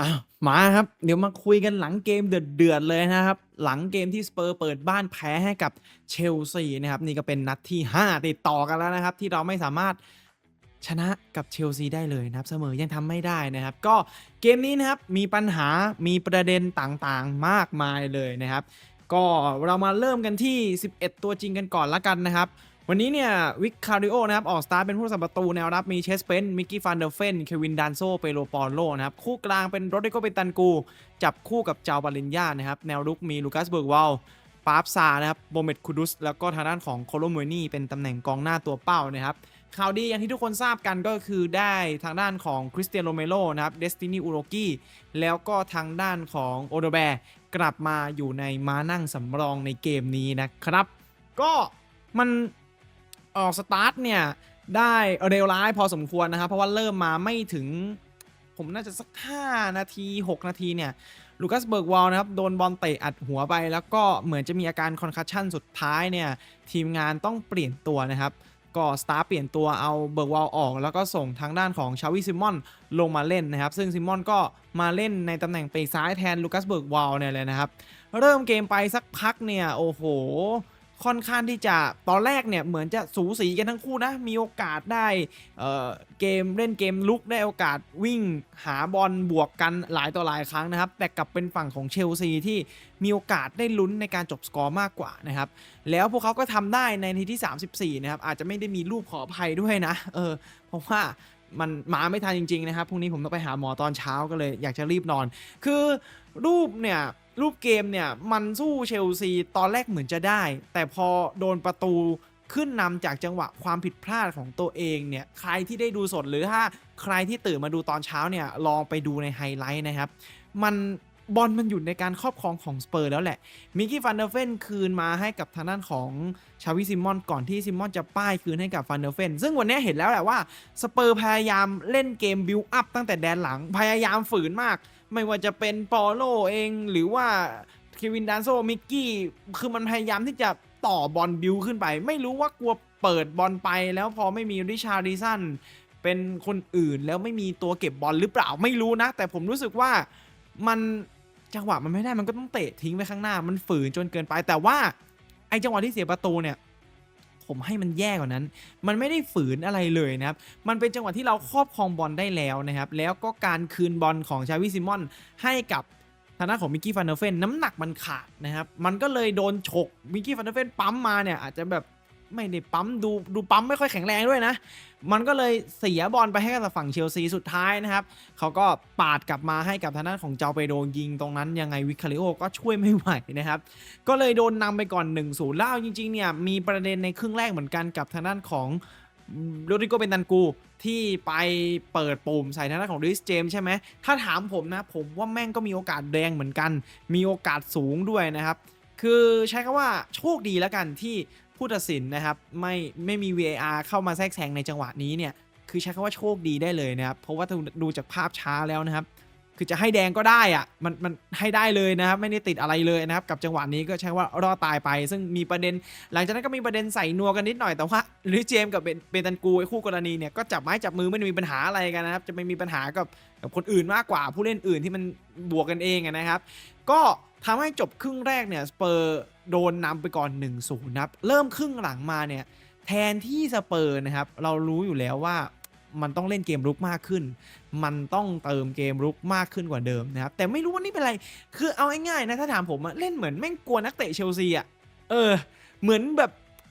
อ้าวมาครับ เดี๋ยวมาคุยกันหลังเกมเดือดๆเลยนะครับ หลังเกมที่สเปอร์เปิดบ้านแพ้ให้กับเชลซีนะครับ นี่ก็เป็นนัดที่ 5 ติดต่อกันแล้วนะครับ ที่เราไม่สามารถชนะกับเชลซีได้เลยนะครับ เสมอยังทำไม่ได้นะครับ ก็เกมนี้นะครับมีปัญหามีประเด็นต่างๆมากมายเลยนะครับ ก็เรามาเริ่มกันที่ 11 ตัวจริงกันก่อนละกันนะครับ วันนี้เนี่ยวิกคาริโอนะครับออกสตาร์เป็นผู้สัมประตูแนวรับมีเชสเปนมิกกี้ฟันเดอร์เฟนเควินดานโซเปโลปอลโลนะครับคู่กลางเป็นโรดริโกเปตันกู จับคู่กับเจ้าบาลินยานะครับแนวรุกมีลูคัสเบิร์กวาลปาร์ฟซานะครับโบเมตคูดุสแล้วก็ทางด้านของโคโลมวนี่เป็นตำแหน่งกองหน้าตัวเป้านะครับข่าวดีอย่างที่ทุกคนทราบกันก็คือได้ทางด้านของคริสเตียนโรเมโรนะครับเดสตินีอูโรกี้แล้วก็ทางด้านของโอโดแบร์กลับมาอยู่ในม้านั่งสำรองในเกมนี้นะครับ ก็มัน ออกสตาร์ทเนี่ยได้เร็วร้ายพอสมควรนะครับ เพราะว่าเริ่มมาไม่ถึง ผมน่าจะสัก 5 นาที 6 นาทีเนี่ยลูคัสเบิร์กวอลนะครับโดนบอลเตะอัดหัวไป แล้วก็เหมือนจะมีอาการคอนคัชชันสุดท้ายเนี่ยทีมงานต้องเปลี่ยนตัวนะครับก็สตาร์เปลี่ยนตัวเอาเบิร์กวอลออก แล้วก็ส่งทางด้านของชาวิซิมอนลงมาเล่นนะครับ ซึ่งซิมอนก็มาเล่นในตำแหน่งปีกซ้ายแทนลูคัสเบิร์กวอลเนี่ยเลยนะครับ เริ่มเกมไปสักพักเนี่ย โอ้โห ค่อนข้างที่จะตอนแรกเนี่ยเหมือนจะสูสีกันทั้งคู่นะ มีโอกาสได้เเกมเล่นเกมลุกได้โอกาสวิ่งหาบอลบวกกันหลายต่อหลายครั้งนะครับ แต่กลับเป็นฝั่งของเชลซีที่มีโอกาสได้ลุ้นในการจบสกอร์มากกว่านะครับ แล้วพวกเขาก็ทำได้ในทีที่ 34 นะครับ อาจจะไม่ได้มีรูปขออภัยด้วยนะ เออ เพราะว่ามันมาไม่ทันจริง ๆ นะครับ พรุ่งนี้ผมต้องไปหาหมอตอนเช้าก็เลยอยากจะรีบนอน คือรูปเนี่ย รูปเกมเนี่ยมันสู้เชลซีตอนแรกเหมือนจะได้ แต่พอโดนประตูขึ้นนำจากจังหวะความผิดพลาดของตัวเองเนี่ยใครที่ได้ดูสดหรือถ้าใครที่ตื่นมาดูตอนเช้าเนี่ยลองไปดูในไฮไลท์นะครับ มันบอลมันอยู่ในการครอบครองของสเปอร์แล้วแหละ มิกกี้ฟันเดอร์เฟนคืนมาให้กับทางด้านของชาวิซิมอนก่อนที่ซิมอนจะป้ายคืนให้กับฟันเดอร์เฟนซึ่งวันนี้เห็นแล้วแหละว่าสเปอร์พยายามเล่นเกมบิวอัพตั้งแต่แดนหลังพยายามฝืนมาก ไม่ว่าจะเป็นปอโลเองหรือว่าเควินดานโซมิกกี้คือมันพยายามที่จะต่อบอลบิวขึ้นไป ไม่รู้ว่ากลัวเปิดบอลไปแล้วพอไม่มีริชาร์ดิสันเป็นคนอื่นแล้วไม่มีตัวเก็บบอลหรือเปล่าไม่รู้นะ แต่ผมรู้สึกว่ามันจังหวะมันไม่ได้มันก็ต้องเตะทิ้งไปข้างหน้า มันฝืนจนเกินไปแต่ว่าไอ้จังหวะที่เสียประตูเนี่ย ผมให้มันแย่กว่านั้น มันไม่ได้ฝืนอะไรเลยนะครับ มันเป็นจังหวะที่เราครอบครองบอลได้แล้วนะครับ แล้วก็การคืนบอลของชาวิซิมอนให้กับทางด้านของมิกกี้ฟันเดอร์เฟนน้ำหนักมันขาดนะครับ มันก็เลยโดนฉกมิกกี้ฟันเดอร์เฟนปั๊มมาเนี่ยอาจจะแบบ ไม่ได้ปั๊มดูดูปั๊มไม่ค่อยแข็งแรงด้วยนะ มันก็เลยเสียบอลไปให้กับฝั่งเชลซีสุดท้ายนะครับเขาก็ปาดกลับมาให้กับทางด้านของเจ้าเปโดยิงตรงนั้นยังไงวิคาริโอก็ช่วยไม่ไหวนะครับ ก็เลยโดนนำไปก่อน1 0แล้วจริงๆเนี่ยมีประเด็นในครึ่งแรกเหมือนกันกับทางด้านของโรดริโกเบนตันกูที่ไปเปิดปุ่มใส่ทางด้านของดิสเจมใช่ไหม ถ้าถามผมนะ ผมว่าแม่งก็มีโอกาสแดงเหมือนกัน มีโอกาสสูงด้วยนะครับ คือใช้คำว่าโชคดีแล้วกันที่ ผู้ตัดสินนะครับไม่ไม่มี VAR เข้ามาแทรกแซงในจังหวะนี้เนี่ยคือใช้คำว่าโชคดีได้เลยนะครับ เพราะว่าดูจากภาพช้าแล้วนะครับ คือจะให้แดงก็ได้อะมันมันให้ได้เลยนะครับ ไม่ได้ติดอะไรเลยนะครับ กับจังหวะนี้ก็ใช้ว่ารอดตายไป ซึ่งมีประเด็น หลังจากนั้นก็มีประเด็นใส่นัวกันนิดหน่อยแต่ว่าหรือเจมกับเบนเบนตันกูไอ้คู่กรณีเนี่ยก็จับไม้จับมือไม่ได้มีปัญหาอะไรกันนะครับ จะไม่มีปัญหากับกับคนอื่นมากกว่าผู้เล่นอื่นที่มันบวกกันเองนะครับ ก็ ทำให้จบครึ่งแรกเนี่ยสเปอร์โดนนำไปก่อน 1-0นะครับเริ่มครึ่งหลังมาเนี่ยแทนที่สเปอร์นะครับเรารู้อยู่แล้วว่ามันต้องเล่นเกมรุกมากขึ้น มันต้องเติมเกมรุกมากขึ้นกว่าเดิมนะครับ แต่ไม่รู้ว่านี่เป็นไร คือเอาง่ายๆนะถ้าถามผมอะเล่นเหมือนแม่งกลัวนักเตะเชลซีอะเออ เหมือนแบบ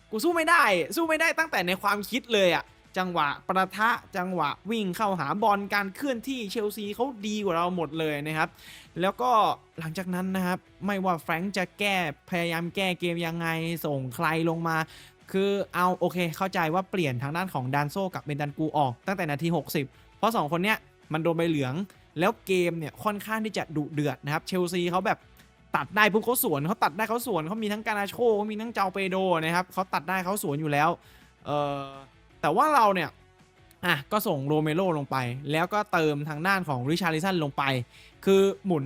กูสู้ไม่ได้ สู้ไม่ได้ตั้งแต่ในความคิดเลยอะ จังหวะประทะจังหวะวิ่งเข้าหาบอลการเคลื่อนที่เชลซีเขาดีกว่าเราหมดเลยนะครับ แล้วก็หลังจากนั้นนะครับ ไม่ว่าแฟรงค์จะแก้พยายามแก้เกมยังไงส่งใครลงมา คือเอาโอเคเข้าใจว่าเปลี่ยนทางด้านของดานโซกับเบนดันกูออกตั้งแต่นาที 60 เพราะ 2 คนเนี้ยมันโดนใบเหลืองแล้วเกมเนี่ยค่อนข้างที่จะดุเดือดนะครับเชลซีเขาแบบตัดได้ปุ๊บเขาสวนเขาตัดได้เขาสวนเขามีทั้งการาโชเขามีทั้งเจ้าเปโดนะครับเขาตัดได้เขาสวนอยู่แล้ว เออ แต่ว่าเราเนี่ยอะก็ส่งโรเมโรลงไป แล้วก็เติมทางด้านของริชาริสันลงไป คือหมุน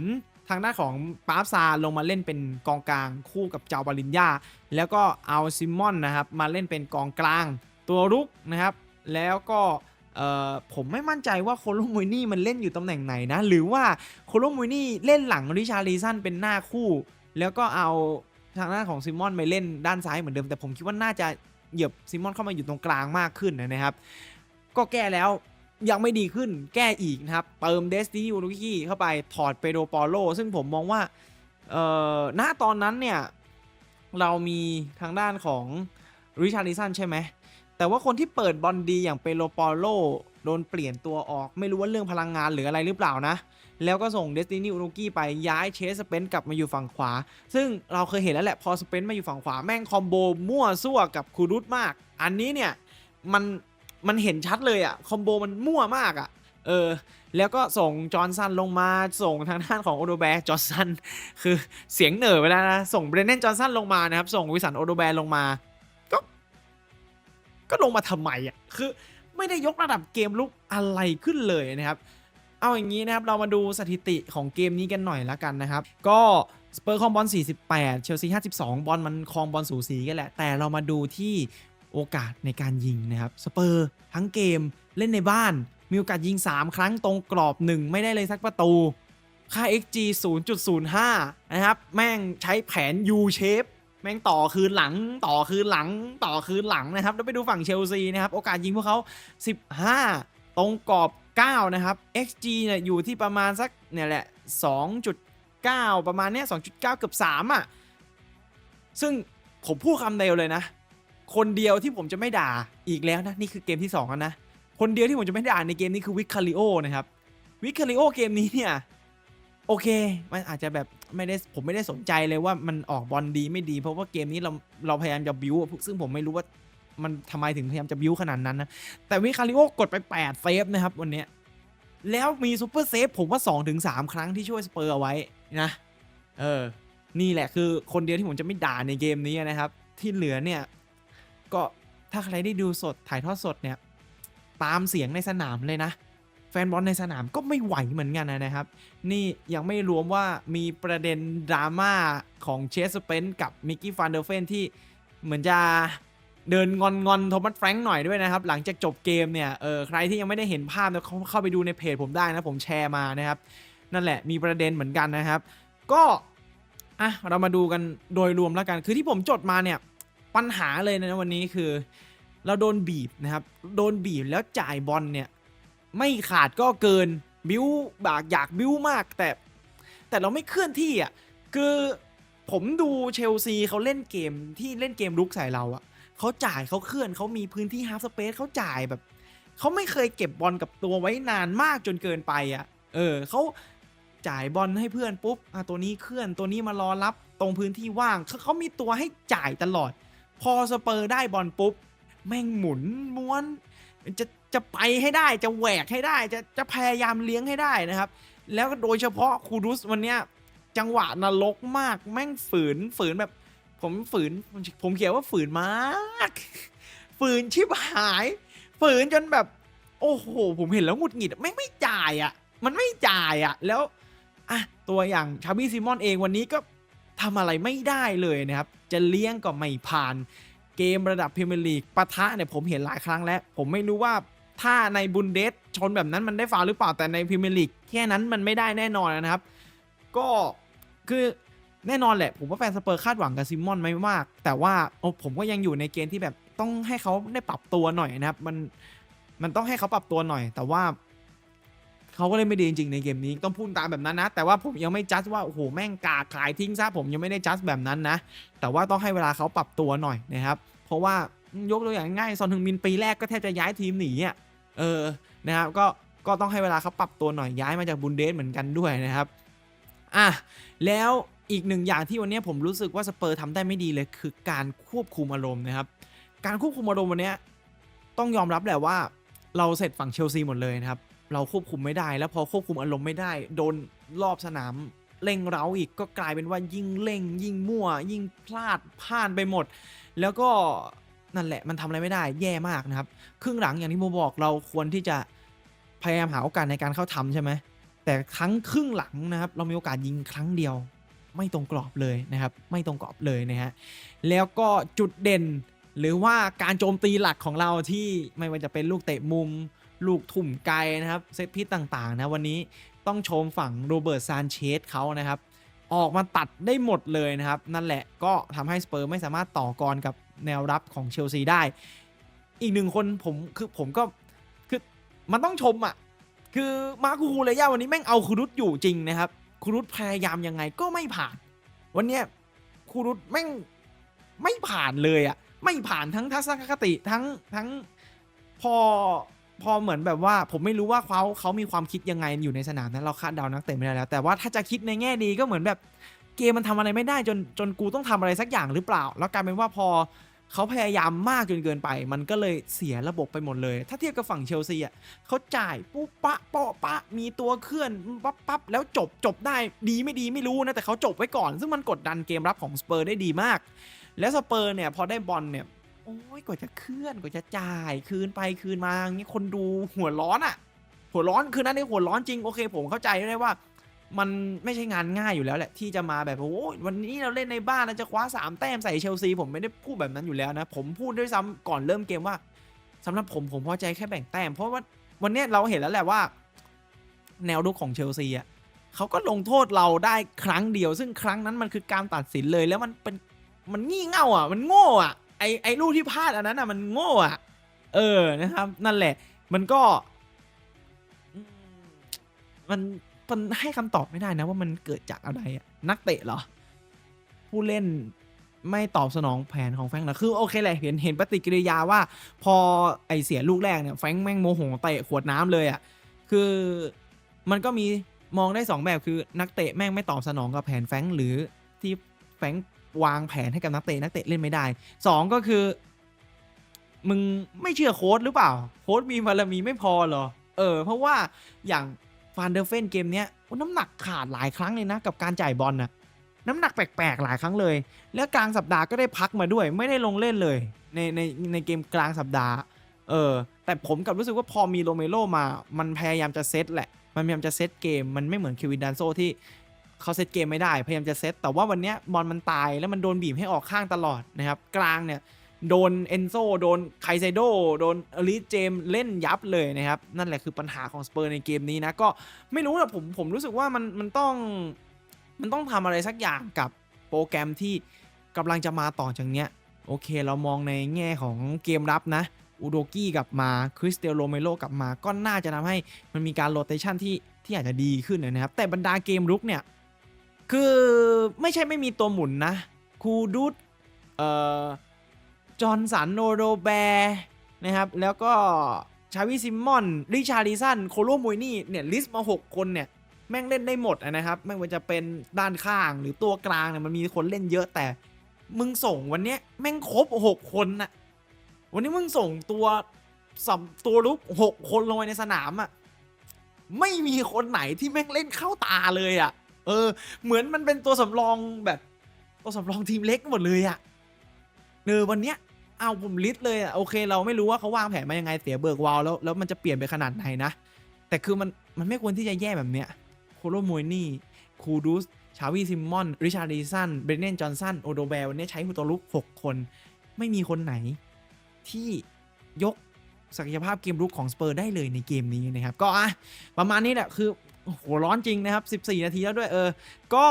ทางด้านของปาร์ฟซาลงมาเล่นเป็นกองกลางคู่กับเจ้าบาลินยาแล้วก็เอาซิมอนนะครับมาเล่นเป็นกองกลางตัวรุกนะครับ แล้วก็เอ่อผมไม่มั่นใจว่าโคโลมูนี่มันเล่นอยู่ตำแหน่งไหนนะ หรือว่าโคโลมูนี่เล่นหลังริชารีสันเป็นหน้าคู่ แล้วก็เอาทางด้านของซิมอนไปเล่นด้านซ้ายเหมือนเดิมแต่ผมคิดว่าน่าจะ เหยียบซิมอนเข้ามาอยู่ตรงกลางมากขึ้นนะครับ ก็แก้แล้วยังไม่ดีขึ้นแก้อีกนะครับ เติมเดสตินีอูรุกิเข้าไปถอดเปโดปอโล ซึ่งผมมองว่าเอ่อณตอนนั้นเนี่ย เรามีทางด้านของริชาร์ลิสันใช่ไหมแต่ว่าคนที่เปิดบอลดีอย่างเปโลปอโล โดนเปลี่ยนตัวออกไม่รู้ว่าเรื่องพลังงานหรืออะไรหรือเปล่านะ แล้วก็ส่งเดสตินีอูรุกี้ไปย้ายเชสสเปนกลับมาอยู่ฝั่งขวา ซึ่งเราเคยเห็นแล้วแหละพอสเปนมาอยู่ฝั่งขวาแม่งคอมโบมั่วซั่วกับคูรุตมาก อันนี้เนี่ยมันมันเห็นชัดเลยอะคอมโบมันมั่วมากอะเออแล้วก็ส่งจอร์นสันลงมาส่งทางด้านของโอโดแบร์จอร์นสันคือเสียงเหน่อไปแล้วนะ ส่งเบรนเนนจอร์นสันลงมานะครับ ส่งวิสันโอโดแบร์ลงมา ก็ ก็ลงมาทำไมอะคือ ไม่ได้ยกระดับเกมลุกอะไรขึ้นเลยนะครับ เอาอย่างนี้นะครับ เรามาดูสถิติของเกมนี้กันหน่อยละกันนะครับ ก็สเปอร์ครองบอล 48 เชลซี 52 บอลมันครองบอลสูสีกันแหละ แต่เรามาดูที่โอกาสในการยิงนะครับ สเปอร์ทั้งเกมเล่นในบ้าน มีโอกาสยิง 3 ครั้งตรงกรอบ 1 ไม่ได้เลยสักประตู ค่า xg 0.05 นะครับ แม่งใช้แผน U shape แม่งต่อคืนหลังต่อคืนหลังต่อคืนหลังนะครับแล้วไปดูฝั่งเชลซีนะครับโอกาสยิงพวกเขา 15 ตรงกรอบ 9 นะครับ xg เนี่ยอยู่ที่ประมาณสักเนี่ยแหละ 2.9 ประมาณเนี้ย2.9 เกือบ3อะซึ่งผมพูดคำเดียวเลยนะ คนเดียวที่ผมจะไม่ด่าอีกแล้วนะ นี่คือเกมที่2แล้วนะ คนเดียวที่ผมจะไม่ด่าในเกมนี้คือวิคคาริโอนะครับวิคคาริโอเกมนี้เนี่ย โอเค มันอาจจะแบบไม่ได้ผมไม่ได้สนใจเลยว่ามันออกบอลดีไม่ดี เพราะว่าเกมนี้เราเราพยายามจะบิวซึ่งผมไม่รู้ว่ามันทำไมถึงพยายามจะบิวขนาดนั้นนะ แต่วิคาริโอกดไป 8 เซฟนะครับวันนี้ แล้วมีซูเปอร์เซฟผมว่า 2-3 ครั้งที่ช่วยสเปอร์เอาไว้นะ เออ นี่แหละคือคนเดียวที่ผมจะไม่ด่าในเกมนี้นะครับ ที่เหลือเนี่ย ก็ถ้าใครได้ดูสดถ่ายทอดสดเนี่ย ตามเสียงในสนามเลยนะ ฟนบอลในสนามก็ไม่ไหวเหมือนกันนะครับ นี่ยังไม่รวมว่ามีประเด็นดราม่าของเชสเปนกับมิกกี้ฟันเดอร์เฟนที่เหมือนจะเดินงอนงอนโทมัสแฟรงค์หน่อยด้วยนะครับ หลังจากจบเกมเนี่ยเออใครที่ยังไม่ได้เห็นภาพเนี่ยเขาเข้าไปดูในเพจผมได้นะ ผมแชร์มานะครับ นั่นแหละมีประเด็นเหมือนกันนะครับ ก็อะเรามาดูกันโดยรวมแล้วกัน คือที่ผมจดมาเนี่ยปัญหาเลยนะวันนี้คือ เราโดนบีบนะครับ โดนบีบแล้วจ่ายบอลเนี่ย ไม่ขาดก็เกินบิ้วบากอยากบิ้วมากแต่ แต่เราไม่เคลื่อนที่อะคือผมดูเชลซีเขาเล่นเกมที่เล่นเกมลุกใส่เราอะเขาจ่ายเขาเคลื่อนเขามีพื้นที่ฮาร์ฟสเปซเขาจ่ายแบบเขาไม่เคยเก็บบอลกับตัวไว้นานมากจนเกินไปอะ เออเขาจ่ายบอลให้เพื่อนปุ๊บอะตัวนี้เคลื่อนตัวนี้มารอรับตรงพื้นที่ว่างเขาเขามีตัวให้จ่ายตลอด พอสเปอร์ได้บอลปุ๊บ แม่งหมุนม้วน จะจะไปให้ได้จะแหวกให้ได้จะจะพยายามเลี้ยงให้ได้นะครับ แล้วก็โดยเฉพาะคูรุสวันเนี้ยจังหวะนรกมากแม่งฝืนฝืนแบบ ผมฝืนผมเขียนว่าฝืนมาก ฝืนชิบหาย ฝืนจนแบบ โอ้โห ผมเห็นแล้วหงุดหงิดแม่งไม่จ่ายอะ มันไม่จ่ายอะ แล้วอะตัวอย่างชาบี้ซิมอนเองวันนี้ก็ทำอะไรไม่ได้เลยนะครับ จะเลี้ยงก็ไม่ผ่าน เกมระดับพรีเมียร์ลีกปะทะเนี่ยผมเห็นหลายครั้งแล้ว ผมไม่รู้ว่าถ้าในบุนเดสชนแบบนั้นมันได้ฟาวล์หรือเปล่าแต่ในพรีเมียร์ลีกแค่นั้นมันไม่ได้แน่นอนนะครับ ก็คือแน่นอนแหละ ผมว่าแฟนสเปอร์คาดหวังกับซิมอนไม่มาก แต่ว่าโอ้ผมก็ยังอยู่ในเกณฑ์ที่แบบต้องให้เขาได้ปรับตัวหน่อยนะครับ มันมันต้องให้เขาปรับตัวหน่อย แต่ว่า เขาก็เล่นไม่ดีจริงๆในเกมนี้ต้องพูดตามแบบนั้นนะ แต่ว่าผมยังไม่จัดว่าโอ้โหแม่งกาขายทิ้งซะผมยังไม่ได้จัดแบบนั้นนะ แต่ว่าต้องให้เวลาเขาปรับตัวหน่อยนะครับเพราะว่ายกตัวอย่างง่ายซอนฮึงมินปีแรกก็แทบจะย้ายทีมหนีอะเออนะครับก็ก็ต้องให้เวลาเขาปรับตัวหน่อยย้ายมาจากบุนเดสเหมือนกันด้วยนะครับอะแล้วอีกหนึ่งอย่างที่วันนี้ผมรู้สึกว่าสเปอร์ทำได้ไม่ดีเลยคือการควบคุมอารมณ์นะครับการควบคุมอารมณ์วันนี้ต้องยอมรับแหละว่าเราเสร็จฝั่งเชลซีหมดเลยนะครับ เราควบคุมไม่ได้ แล้วพอควบคุมอารมณ์ไม่ได้ โดนรอบสนามเร่งเร้าอีกก็กลายเป็นว่ายิ่งเร่ง ยิ่งมั่ว ยิ่งพลาดพลาดไปหมด แล้วก็นั่นแหละมันทำอะไรไม่ได้แย่มากนะครับ ครึ่งหลังอย่างที่โมบอกเราควรที่จะพยายามหาโอกาสในการเข้าทำใช่ไหมแต่ครั้งครึ่งหลังนะครับ เรามีโอกาสยิงครั้งเดียว ไม่ตรงกรอบเลยนะครับ ไม่ตรงกรอบเลยนะฮะแล้วก็จุดเด่นหรือว่าการโจมตีหลักของเราที่ไม่ว่าจะเป็นลูกเตะมุม ลูกทุ่มไกลนะครับ เซตพิษต่างๆนะวันนี้ต้องชมฝั่งโรเบิร์ตซานเชสเขานะครับ ออกมาตัดได้หมดเลยนะครับ นั่นแหละก็ทำให้สเปอร์ไม่สามารถต่อกรกับแนวรับของเชลซีได้ อีกหนึ่งคนผมคือผมก็คือมันต้องชมอะคือมาร์คูคูเลยาวันนี้แม่งเอาคูรุตอยู่จริงนะครับคูรุตพยายามยังไงก็ไม่ผ่าน วันเนี้ยคูรุตแม่งไม่ผ่านเลยอะไม่ผ่านทั้งทัศนคติทั้งทั้งพอ พอเหมือนแบบว่าผมไม่รู้ว่าเขาเขามีความคิดยังไงอยู่ในสนามนั้นเราคาดเดานักเตะไม่ได้แล้ว แต่ว่าถ้าจะคิดในแง่ดีก็เหมือนแบบเกมมันทำอะไรไม่ได้จนจนกูต้องทำอะไรสักอย่างหรือเปล่า แล้วกลายเป็นว่าพอเขาพยายามมากจนเกินไป มันก็เลยเสียระบบไปหมดเลย ถ้าเทียบกับฝั่งเชลซีอะเขาจ่ายปุ๊บปะปะปะมีตัวเคลื่อนปั๊บปั๊บแล้วจบจบได้ดีไม่ดีไม่รู้นะแต่เขาจบไว้ก่อน ซึ่งมันกดดันเกมรับของสเปอร์ได้ดีมาก แล้วสเปอร์เนี่ยพอได้บอลเนี่ย โอ้ยกว่าจะเคลื่อนกว่าจะจ่ายคืนไปคืนมาอย่างนี้คนดูหัวร้อนอะ่ะ หัวร้อนคือนั่นนี่หัวร้อนจริงโอเค ผมเข้าใจได้ว่า มันไม่ใช่งานง่ายอยู่แล้วแหละที่จะมาแบบโอ้ยวันนี้เราเล่นในบ้านเราจะคว้าสามแต้มใส่เชลซีผมไม่ได้พูดแบบนั้นอยู่แล้วนะ ผมพูดด้วยซ้ำก่อนเริ่มเกมว่าสำหรับผมผมพอใจแค่แบ่งแต้ม เพราะว่าวันนี้เราเห็นแล้วแหละว่า แนวรุกของเชลซีอะเขาก็ลงโทษเราได้ครั้งเดียว ซึ่งครั้งนั้นมันคือการตัดสินเลยแล้วมันเป็นมันงี่เง่าอะ มันโง่อะ ไอไอลูกที่พลาดอันนั้นอะมันโง่อะ เออนะครับ นั่นแหละ มันก็ มันมันให้คำตอบไม่ได้นะว่ามันเกิดจากอะไรอะนักเตะเหรอ ผู้เล่นไม่ตอบสนองแผนของแฟงค์นะคือโอเคแหละเห็นเห็นปฏิกิริยาว่า พอไอเสียลูกแรกเนี่ยแฟงค์แม่งโมโหเตะขวดน้ำเลยอะคือมันก็มีมองได้สองแบบคือนักเตะแม่งไม่ตอบสนองกับแผนแฟงค์หรือที่แฟงค์ วางแผนให้กับนักเตะนักเตะเล่นไม่ได้สองก็คือ มึงไม่เชื่อโค้ดหรือเปล่า โค้ดมีบารมีไม่พอเหรอ เออ เพราะว่าอย่างฟานเดอร์เฟนเกมเนี้ยน้ำหนักขาดหลายครั้งเลยนะ กับการจ่ายบอลน่ะน้ำหนักแปลกๆ หลายครั้งเลย แล้วกลางสัปดาห์ก็ได้พักมาด้วย ไม่ได้ลงเล่นเลย ในในในเกมกลางสัปดาห์ เออ แต่ผมกับรู้สึกว่าพอมีโรเมโรมา มันพยายามจะเซตแหละ มันพยายามจะเซตเกม มันไม่เหมือนคิวินดันโซที่ เขาเซตเกมไม่ได้ พยายามจะเซตแต่ว่าวันนี้บอลมันตายแล้วมันโดนบีบให้ออกข้างตลอดนะครับ กลางเนี่ยโดนเอนโซโดนไคเซโดโดนอลิสเจมเล่นยับเลยนะครับ นั่นแหละคือปัญหาของสเปอร์ในเกมนี้นะ ก็ไม่รู้นะผมผมรู้สึกว่ามันมันต้องมันต้องทำอะไรสักอย่างกับโปรแกรมที่กำลังจะมาต่อจากเนี้ยโอเค เรามองในแง่ของเกมรับนะอูโดกี้กลับมาคริสเตียโรเมโลกลับมา ก็น่าจะทำให้มันมีการโรเตชันที่ที่อาจจะดีขึ้นนะครับ แต่บรรดาเกมรุกเนี่ย คือไม่ใช่ไม่มีตัวหมุนนะ คูดูดเอ่อจอห์นสันโนโรแบร์นะครับ แล้วก็ชาวิซิมมอน ริชาริสัน โคโลมวยนี่ เนี่ย ลิสต์มา 6 คนเนี่ย แม่งเล่นได้หมดนะครับ ไม่ว่าจะเป็นด้านข้างหรือตัวกลางเนี่ยมันมีคนเล่นเยอะแต่ มึงส่งวันเนี้ยแม่งครบ 6 คนน่ะวันนี้มึงส่งตัวสัมตัวลุก6คนลงไปในสนามอะไม่มีคนไหนที่แม่งเล่นเข้าตาเลยอะ เออ เหมือนมันเป็นตัวสำรองแบบตัวสำรองทีมเล็กหมดเลยอะเออวันเนี้ยเอาผมลิสต์เลยอะโอเค เราไม่รู้ว่าเขาวางแผนมายังไงเสียเบิร์กวาลแล้วแล้วมันจะเปลี่ยนไปขนาดไหนนะ แต่คือมันมันไม่ควรที่จะแย่แบบเนี้ยโคโลมวยนี่คูดูสชาวีซิมมอน ริชาร์ดิสันเบรเนนจอห์นสันโอโดแบลวันนี้ใช้ผู้ตัวลุก 6 คน ไม่มีคนไหนที่ยกศักยภาพเกมรุกของสเปอร์ได้เลยในเกมนี้นะครับ ก็อะประมาณนี้แหละคือ โอ้โหร้อนจริงนะครับ 14 นาทีแล้วด้วยเออ ก็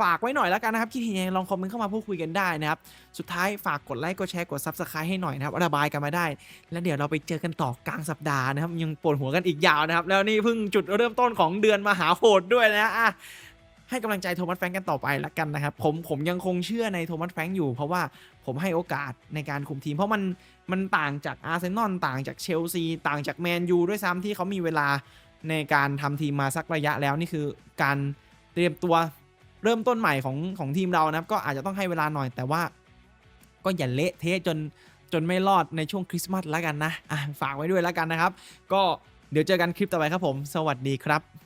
ฝากไว้หน่อยแล้วกันนะครับคิดเห็นยังไงลองคอมเมนต์เข้ามาพูดคุยกันได้นะครับ สุดท้ายฝากกดไลค์กดแชร์กด Subscribe ให้หน่อยนะครับระบายกันมาได้ แล้วเดี๋ยวเราไปเจอกันต่อกลางสัปดาห์นะครับ ยังปวดหัวกันอีกยาวนะครับ แล้วนี่เพิ่งจุดเริ่มต้นของเดือนมหาโหดด้วยนะอะให้กำลังใจโทมัสแฟรงกันต่อไปละกันนะครับ ผมผมยังคงเชื่อในโทมัสแฟรงอยู่ เพราะว่าผมให้โอกาสในการคุมทีม เพราะมันมันต่างจากอาร์เซนอลต่างจากเชลซีต่างจากแมนยูด้วยซ้ำที่เขามีเวลา ในการทำทีมมาสักระยะแล้วนี่คือการเตรียมตัวเริ่มต้นใหม่ของของทีมเรานะครับ ก็อาจจะต้องให้เวลาหน่อยแต่ว่า ก็อย่าเละเทะจนจนไม่รอดในช่วงคริสต์มาสแล้วกันนะอะฝากไว้ด้วยแล้วกันนะครับ ก็เดี๋ยวเจอกันคลิปต่อไปครับผม สวัสดีครับ